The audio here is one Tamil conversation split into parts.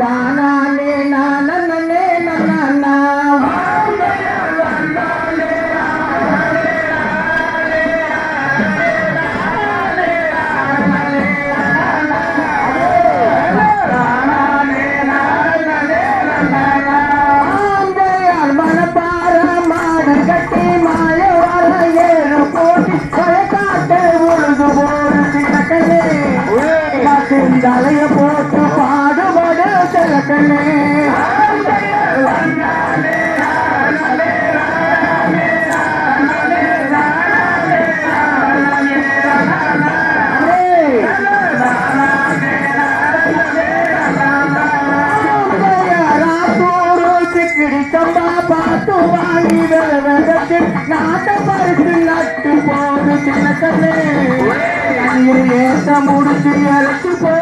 நானே தலைய போட்டு பாடுபடு செல்லக்கண்ணே பார்த்து வாங்கி விளவகத்தில் நாட்டை பறித்து நட்டு போடு சின்ன கண்ணே ஏச முடிச்சு இறக்கி போடு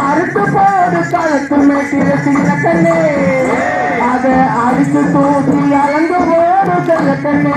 அறுத்து போடு கழுத்து மேட்டில கண்ணே அதை அடித்து தூக்கி அளந்து போடு செல்ல கண்ணே